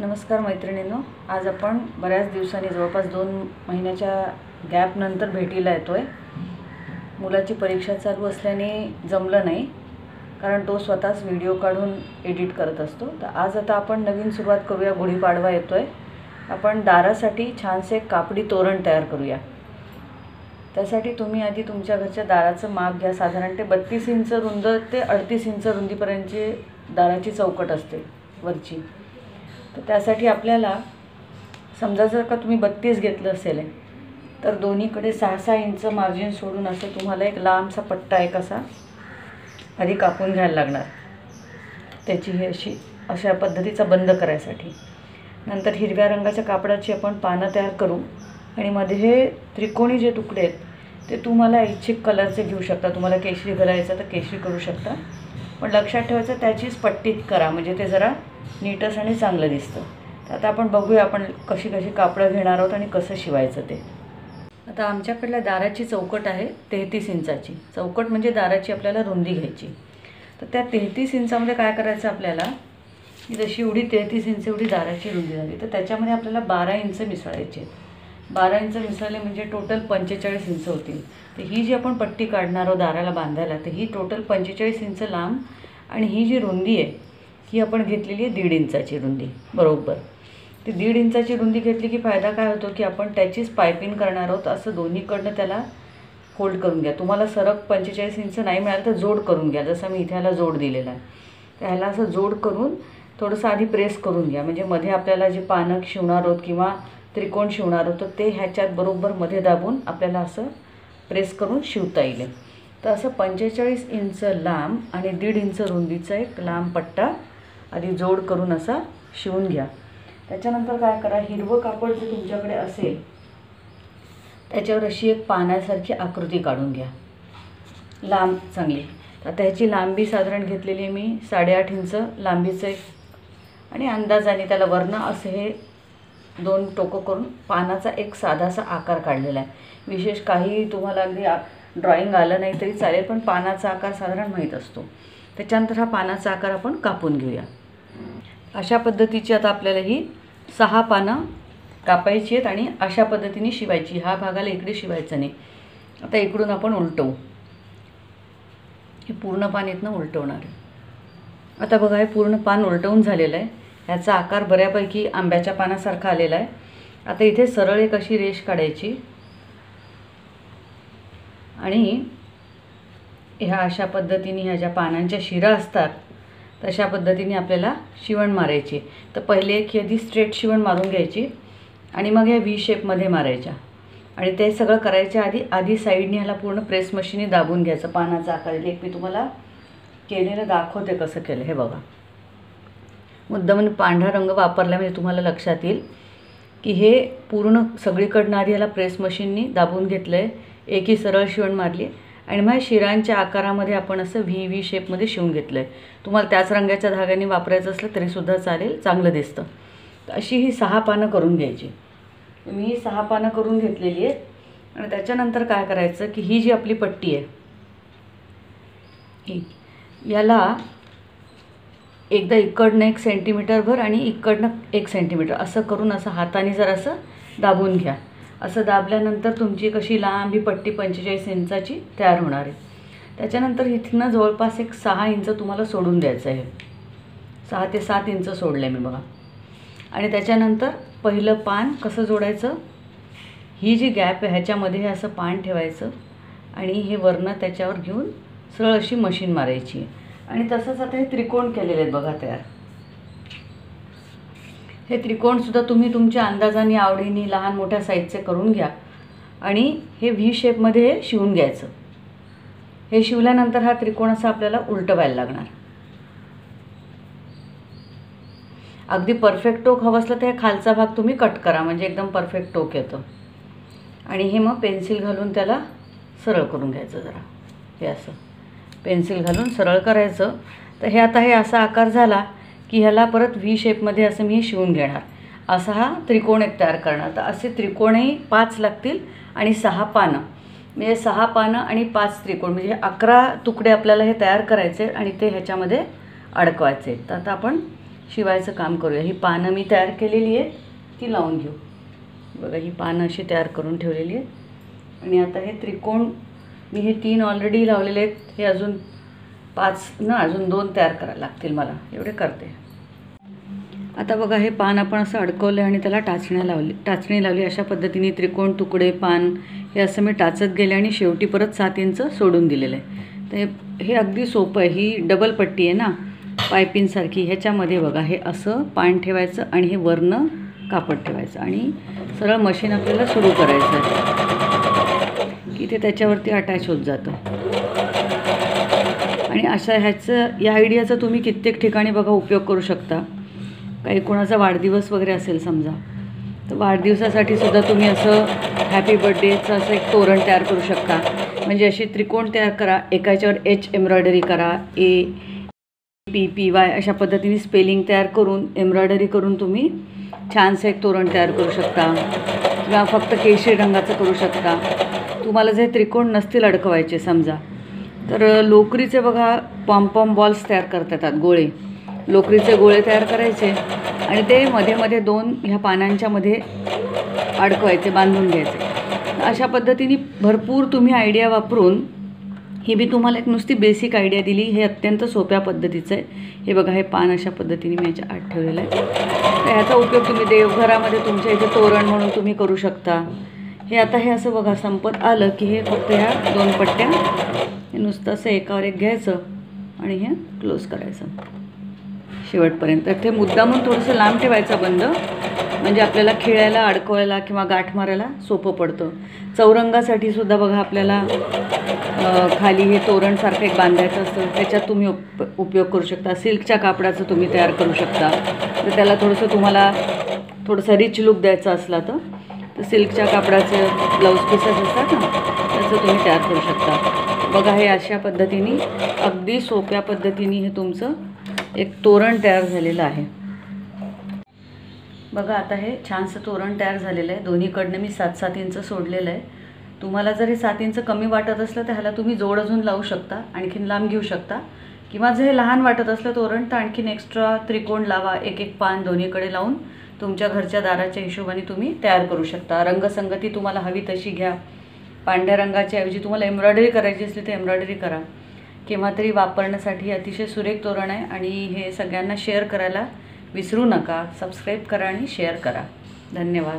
नमस्कार मैत्रिणींनो आज आपण बऱ्याच दिवसांनी जवळपास दोन महिन्याच्या गॅपनंतर भेटीला येतो आहे मुलाची परीक्षा चालू असल्याने जमलं नाही कारण तो स्वतःच व्हिडिओ काढून एडिट करत असतो. तर आज आता आपण नवीन सुरुवात करूया गुढीपाडवा येतो आहे आपण दारासाठी छानसे कापडी तोरण तयार करूया. त्यासाठी तुम्ही आधी तुमच्या घरच्या दाराचं माप घ्या. साधारण ते बत्तीस इंच रुंद ते अडतीस इंच रुंदीपर्यंतची दाराची चौकट असते वरची. तर त्यासाठी आपल्याला समजा जर का तुम्ही बत्तीस घेतलं असेल तर दोन्हीकडे सहा सहा इंच मार्जिन सोडून असं तुम्हाला एक लांबसा पट्टा एक असा आधी कापून घ्यायला लागणार. त्याची ही अशी अशा पद्धतीचा बंद करायसाठी. नंतर हिरव्या रंगाच्या कापडाची आपण पानं तयार करू आणि मध्ये हे त्रिकोणी जे तुकडे आहेत ते तुम्हाला ऐच्छिक कलरचे घेऊ शकता. तुम्हाला केशरी घालायचं तर केशरी करू शकता. पण लक्षात ठेवायचं त्याचीच पट्टीत करा. म्हणजे ते जरा नीटस आणि चांगलं दिसतं. तर आता आपण बघूया आपण कशी कशी कापडं घेणार आहोत आणि कसं शिवायचं ते. आता आमच्याकडल्या दाराची चौकट आहे तेहतीस इंचाची. चौकट म्हणजे दाराची आपल्याला रुंदी घ्यायची. तर त्या तेहतीस इंचामध्ये काय करायचं आपल्याला? की जशी एवढी तेहतीस इंच एवढी दाराची रुंदी झाली तर त्याच्यामध्ये आपल्याला बारा इंच मिसळायचे बारा इंच मिसळले म्हणजे टोटल पंचेचाळीस इंच होतील. तर ही जी आपण पट्टी काढणार आहोत दाराला बांधायला तर ही टोटल पंचेचाळीस इंच लांब आणि ही जी रुंदी आहे ही आपण घेतलेली आहे दीड इंचाची रुंदी बरोबर. ती दीड इंचाची रुंदी घेतली की फायदा काय होतो की आपण त्याचीच पायपिंग करणार आहोत असं दोन्हीकडनं त्याला होल्ड करून घ्या. तुम्हाला सरक पंचेचाळीस इंच नाही मिळालं तर जोड करून घ्या जसं मी इथे ह्याला जोड दिलेला आहे. तर ह्याला असं जोड करून थोडंसं आधी प्रेस करून घ्या. म्हणजे मध्ये आपल्याला जे पानक शिवणार आहोत किंवा त्रिकोण शिवणार आहोत तर ते ह्याच्यात बरोबर मध्ये दाबून आपल्याला असं प्रेस करून शिवता येईल. तर असं पंचेचाळीस इंच लांब आणि दीड इंच रुंदीचा एक लांब पट्टा आधी जोड करून असा शिवून घ्या. त्याच्यानंतर काय करा हिरवं कापड जे तुमच्याकडे असेल त्याच्यावर अशी एक पाण्यासारखी आकृती काढून घ्या. लांब चांगली. आता ह्याची लांबी साधारण घेतलेली आहे मी साडेआठ इंच लांबीचं एक आणि अंदाजाने त्याला वर्ण असे हे दोन टोकं करून पानाचा एक साधासा आकार काढलेला आहे. विशेष काही तुम्हाला अगदी ड्रॉइंग आलं नाही तरी चालेल पण पानाचा आकार साधारण माहीत असतो. त्याच्यानंतर हा पानाचा आकार आपण कापून घेऊया. अशा पद्धतीची आता आपल्याला ही सहा पानं कापायची आहेत आणि अशा पद्धतीने शिवायची. ह्या भागाला इकडे शिवायचं नाही. आता इकडून आपण उलटवू. हे पूर्ण पान इथनं उलटवणार आहे. आता बघा हे पूर्ण पान उलटवून झालेलं आहे. ह्याचा आकार बऱ्यापैकी आंब्याच्या पानासारखा आलेला आहे. आता इथे सरळ एक अशी रेष काढायची. आणि ह्या अशा पद्धतीने ह्या ज्या पानांच्या शिरा असतात तशा पद्धतीने आपल्याला शिवण मारायची. तर पहिले एक आधी स्ट्रेट शिवण मारून घ्यायची आणि मग ह्या व्ही शेपमध्ये मारायच्या. आणि ते सगळं करायच्या आधी आधी साईडने ह्याला पूर्ण प्रेस मशीनने दाबून घ्यायचं. पानाचा आकार एक मी तुम्हाला केलेलं दाखवते कसं केलं. हे बघा. मुद्दाम पांढरा रंग वापरला म्हणजे तुम्हाला लक्षात येईल की हे पूर्ण सगळीकडनं आधी ह्याला प्रेस मशीननी दाबून घेतलं आहे एकही सरळ शिवण मारली. आणि मग शिरांच्या आकारामध्ये आपण असं व्ही व्ही शेपमध्ये शिवून घेतलं आहे तुम्हाला त्याच रंगाच्या धाग्याने वापरायचं असलं तरीसुद्धा चालेल चांगलं दिसतं. तर अशी ही सहा पानं करून घ्यायची. मी ही सहा पानं करून घेतलेली आहेत. आणि त्याच्यानंतर काय करायचं की ही जी आपली पट्टी आहे ही याला एकदा इकडनं एक सेंटीमीटरभर आणि इकडनं एक सेंटीमीटर असं करून असं हाताने जर असं दाबून घ्या. असं दाबल्यानंतर तुमची कशी लांब ही पट्टी पंचेचाळीस इंचाची तयार होणार आहे. त्याच्यानंतर इथनं जवळपास एक सहा इंच तुम्हाला सोडून द्यायचं आहे. सहा ते सात इंच सोडलं आहे मी बघा. आणि त्याच्यानंतर पहिलं पान कसं जोडायचं? ही जी गॅप आहे ह्याच्यामध्ये हे असं पान ठेवायचं आणि हे वर्ण त्याच्यावर घेऊन सरळ अशी मशीन मारायची आणि तसंच आता हे त्रिकोण केलेले आहेत बघा तयार. हे त्रिकोणसुद्धा तुम्ही तुमच्या अंदाजाने आवडीने लहान मोठ्या साईजचे करून घ्या. आणि हे व्ही शेपमध्ये हे शिवून घ्यायचं. हे शिवल्यानंतर हा त्रिकोण असा आपल्याला उलटवायला लागणार. अगदी परफेक्ट टोक हवं असलं तर हे खालचा भाग तुम्ही कट करा म्हणजे एकदम परफेक्ट टोक येतं. आणि हे मग पेन्सिल घालून त्याला सरळ करून घ्यायचं जरा. हे असं. पेन्सिल घालून सरळ करायचं. तर हे आता हे असा आकार झाला की ह्याला परत व्ही शेपमध्ये असं मी शिवून घेणार. असा हा त्रिकोण एक तयार करणार. तर असे त्रिकोणही पाच लागतील आणि सहा पानं. म्हणजे सहा पानं आणि पाच त्रिकोण. म्हणजे अकरा तुकडे आपल्याला हे तयार करायचे आणि ते ह्याच्यामध्ये अडकवायचे. तर आता आपण शिवायचं काम करूया. ही पानं मी तयार केलेली आहेत. ती लावून घेऊ. बघा ही पानं अशी तयार करून ठेवलेली आहेत. आणि आता हे त्रिकोण मी हे तीन ऑलरेडी लावलेले आहेत. हे अजून पाच ना अजून दोन तयार करायला लागतील मला. एवढे करते. आता बघा हे पान आपण असं अडकवलं आणि त्याला टाचण्या लावली टाचणी लावली. अशा पद्धतीने त्रिकोण तुकडे पान हे असं मी टाचत गेले आणि शेवटी परत सात इंच सोडून दिलेलं. आहे तर हे- अगदी सोपं आहे. ही डबल पट्टी आहे ना पायपिंगसारखी ह्याच्यामध्ये बघा हे असं पान ठेवायचं आणि हे वरनं कापड ठेवायचं. आणि सरळ मशीन आपल्याला सुरू करायचं आहे. की ते त्याच्यावरती अटॅच होत जातं. आणि अशा ह्याचं या आयडियाचा तुम्ही कित्येक ठिकाणी बघा उपयोग करू शकता. काही कोणाचा वाढदिवस वगैरे असेल समजा तर वाढदिवसासाठी सुद्धा तुम्ही असं हॅपी बर्थडेचं असं एक तोरण तयार करू शकता. म्हणजे अशी त्रिकोण तयार करा एकाच्यावर एच एम्ब्रॉयडरी करा ए पी पी वाय अशा पद्धतीने स्पेलिंग तयार करून एम्ब्रॉयडरी करून तुम्ही छानसं एक तोरण तयार करू शकता. किंवा फक्त केशरी रंगाचं करू शकता. तुम्हाला जे त्रिकोण नसतील अडकवायचे समजा तर लोकरीचे बघा पॉम्पॉम बॉल्स तयार करता येतात गोळे. लोकरीचे गोळे तयार करायचे आणि ते मध्ये मध्ये दोन ह्या पानांच्या मध्ये अडकवायचे बांधून घ्यायचे. अशा पद्धतीने भरपूर तुम्ही आयडिया वापरून ही मी तुम्हाला एक नुसती बेसिक आयडिया दिली. हे अत्यंत सोप्या पद्धतीचं आहे. हे बघा हे पान अशा पद्धतीने मी याच्या आत ठेवलेलं आहे. तर ह्याचा उपयोग तुम्ही देवघरामध्ये तुमच्या इथे तोरण म्हणून तुम्ही करू शकता. हे आता हे असं बघा संपत आलं की हे फक्त ह्या दोन पट्ट्या हे नुसतं असं एकावर एक घ्यायचं आणि हे क्लोज करायचं. शेवटपर्यंत. तर ते मुद्दामून थोडंसं लांब ठेवायचं बंद. म्हणजे आपल्याला खिळायला अडकवायला किंवा गाठ मारायला सोपं पडतं. चौरंगासाठी सुद्धा बघा आपल्याला खाली हे तोरणसारखं एक बांधायचं असतं. त्याच्यात तुम्ही उप उपयोग करू शकता. सिल्कच्या कापडाचं तुम्ही तयार करू शकता. तर त्याला थोडंसं तुम्हाला थोडंसं रिच लुक द्यायचा असला तर. सिल्कच्या कापडाचे ब्लाऊज पीसेस असतात ना त्याचं तुम्ही तयार करू शकता. बघा हे अशा पद्धतीने अगदी सोप्या पद्धतीने हे तुमचं एक तोरण तयार झालेलं आहे. बघा आता हे छानसं तोरण तयार झालेलं आहे. दोन्हीकडनं मी सात सात इंच सोडलेलं आहे. तुम्हाला जर हे सात इंच कमी वाटत असलं तर ह्याला तुम्ही जोड अजून लावू शकता. आणखीन लांब घेऊ शकता. किंवा जर हे लहान वाटत असलं तोरण तर आणखीन एक्स्ट्रा त्रिकोण लावा एक एक पान दोन्हीकडे लावून. तुमच्या घरच्या दाराच्या हिशोबाने तुम्ही तयार करू शकता. रंगसंगती तुम्हाला हवी तशी घ्या. पांढऱ्या रंगाच्या ऐवजी तुम्हाला एम्ब्रॉयडरी करायची असली तर एम्ब्रॉयडरी करा. केव्हा तरी वापरण्यासाठी अतिशय सुरेख तोरण आहे आणि हे सगळ्यांना शेअर करायला विसरू नका. सबस्क्राईब करा आणि शेअर करा. धन्यवाद.